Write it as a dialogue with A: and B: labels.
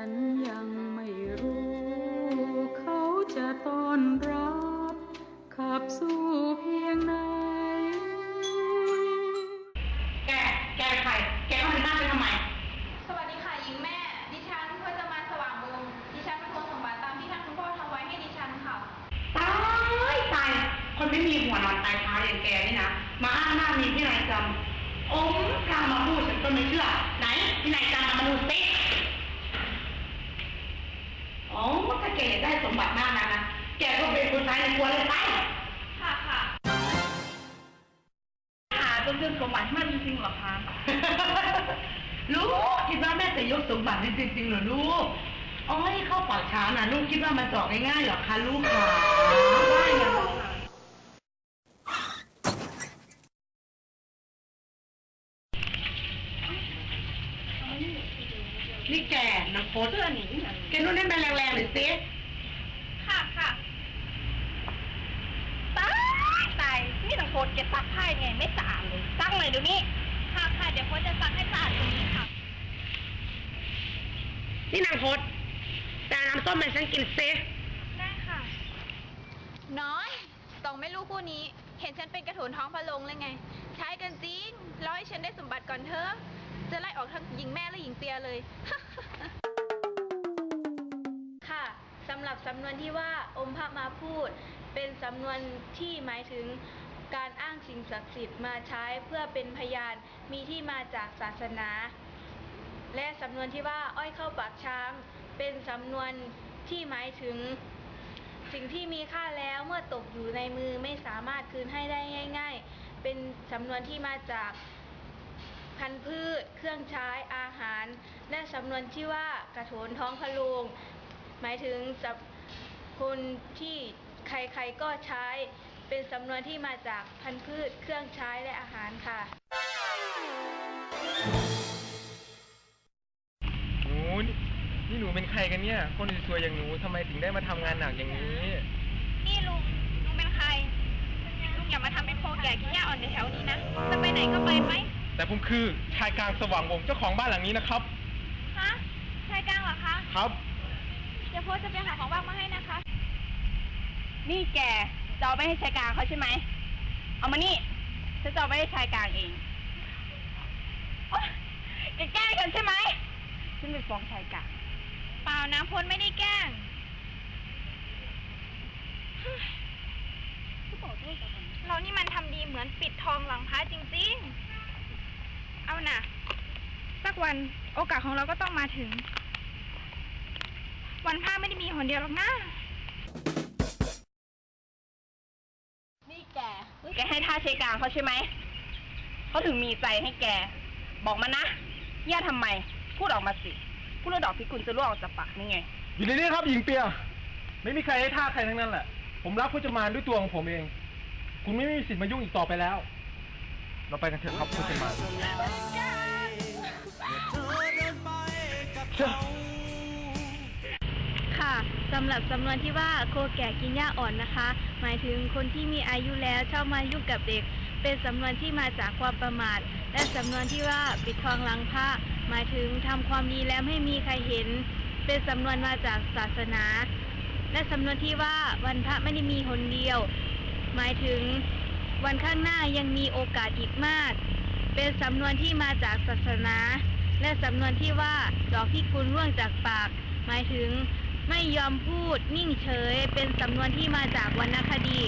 A: ฉันยังไม่รู้ เขาจะต้อนรับ ขับสู้เพียงไหน
B: แก แกเป็นใคร แกเข้ามาในบ้านฉันทำไม
C: สวัสดีค่ะหญิงแม่ ดิฉันพจมานสว่างวงศ์ดิฉันเป็นคนสมบัติตามที่ท่านคุณพ่อทำไว้ให้ดิฉันค่ะ
B: ตายตาย คนไม่มีหัวนอนตายเท้าอย่างแกนี่นะ มาอ้างหน้ามีที่ไหนจำอมกล้ามาพูดฉันก็ไม่เชื่อ ไหนที่ไหนจำมาดูสิอ๋อถ้า แกอยากได้สมบัติมากนะนะแกก็เป็นคนใช้ในครัวเลยไป
C: ค่ะค่ะ
B: หาจนเรื่องสมบัติให้มันจริงๆเหรอคะลูกคิดว่าแม่จะยกสมบัติให้จริงๆเหรอลูกอ๋อให้เข้าป่าช้านะลูกคิดว่ามันเจาะง่ายๆเหรอคะลูกขาได้ไงลูก นี่แกนังโพสเสื้อหนีแกนู่นให้มันแรงๆหน่อยสิ
C: ค่ะค่ะตายตายนี่หนังโพสเก็บซักผ้าไงไม่สะอาดเลยซักหน่อยเดี๋ยวนี้ค่ะค่ะเดี๋ยวโพสจะซักให้สะอาดตรงนี้ค่ะ
B: นี่นางโพสแต่น้ำส้มมันฉันกินซิ
C: ได้ค่ะ น้อยสองไม่รู้คู่นี้ เห็นฉันเป็นกระโถนท้องพะโลงเลยไง ใช้กันจริงรอให้ฉันได้สมบัติก่อนเถอะ จะไล่ออกทั้งหญิงแม่และหญิงเตียเลย ค่ะสำหรับสำนวนที่ว่าอมพระมาพูด เป็นสำนวนที่หมายถึงการอ้างสิ่งศักดิ์สิทธิ์มาใช้เพื่อเป็นพยานมีที่มาจากศาสนา และสำนวนที่ว่าอ้อยเข้าปากช้าง เป็นสำนวนที่หมายถึง สิ่งที่มีค่าแล้วเมื่อตกอยู่ในมือไม่สามารถคืนให้ได้ง่าย ๆ เป็นสำนวนที่มาจาก พันธุ์พืช เครื่องใช้อาหาร และสำนวนที่ว่ากระโถนท้องพะโลงหมายถึงสับคนที่ใครๆก็ใช้ เป็นสำนวนที่มาจากพันธุ์พืช เครื่องใช้และอาหารค่ะ
D: หนูนี่หนูเป็นใครกันเนี่ย คนสวยๆอย่างหนูทำไมถึงได้มาทำงานหนักอย่างนี้
C: นี่ลุงลุงเป็นใครลุงอย่ามาทำเป็นโคแก่ขี้ยาอ่อนแถวๆนี้นะ จะไปไหนก็ไปไหม
D: แต่ผมคือชายกลางสว่างวงศ์เจ้าของบ้านหลังนี้นะครับ
C: ฮะชายกลางเหรอคะ
D: ครับ
C: เดี๋ยวโพสจะไปหาของว่างมาให้นะคะ
E: นี่แกจะเอาไปให้ชายกลางเขาใช่ไหม เอามานี่ฉันจะเอาไปให้ชายกลางเองโอ๊ยแกแกล้งกันใช่ไหมฉันไปฟ้องชายกลาง
C: เปล่านะพลไม่ได้แกล้งเรานี่มันทำดีเหมือนปิดทองหลังพระจริงๆ เอาน่ะสักวันโอกาสของเราก็ต้องมาถึง วันพระไม่ได้มีหนเดียวหรอกนะ
E: นี่แก แกให้ท่าชายกลางเขาใช่ไหม เขาถึงมีใจให้แก บอกมานะแย่ทำไม พูดออกมาสิ พูดแล้วดอกพิกุลจะร่วงออกจากปากนี่ไง
D: อยู่ในนี้ครับหญิงเปีย ไม่มีใครให้ท่าใครทั้งนั้นแหละ ผมรักพจมานด้วยตัวของผมเอง คุณไม่มีสิทธิ์มายุ่งอีกต่อไปแล้ว เราไปกันเถอะครับพจมานเชื่อ
C: ค่ะสำหรับสำนวนที่ว่าโคแก่กินหญ้าอ่อนนะคะ หมายถึงคนที่มีอายุแล้วชอบมายุ่งกับเด็ก เป็นสำนวนที่มาจากความประมาท และสำนวนที่ว่าปิดทองหลังพระหมายถึงทำความดีแล้วไม่มีใครเห็น เป็นสำนวนมาจากศาสนา และสำนวนที่ว่าวันพระไม่ได้มีหนเดียว หมายถึง วันข้างหน้ายังมีโอกาสอีกมาก เป็นสำนวนที่มาจากศาสนา และสำนวนที่ว่าดอกที่คุณร่วงจากปาก หมายถึงไม่ยอมพูดนิ่งเฉย เป็นสำนวนที่มาจากวรรณคดี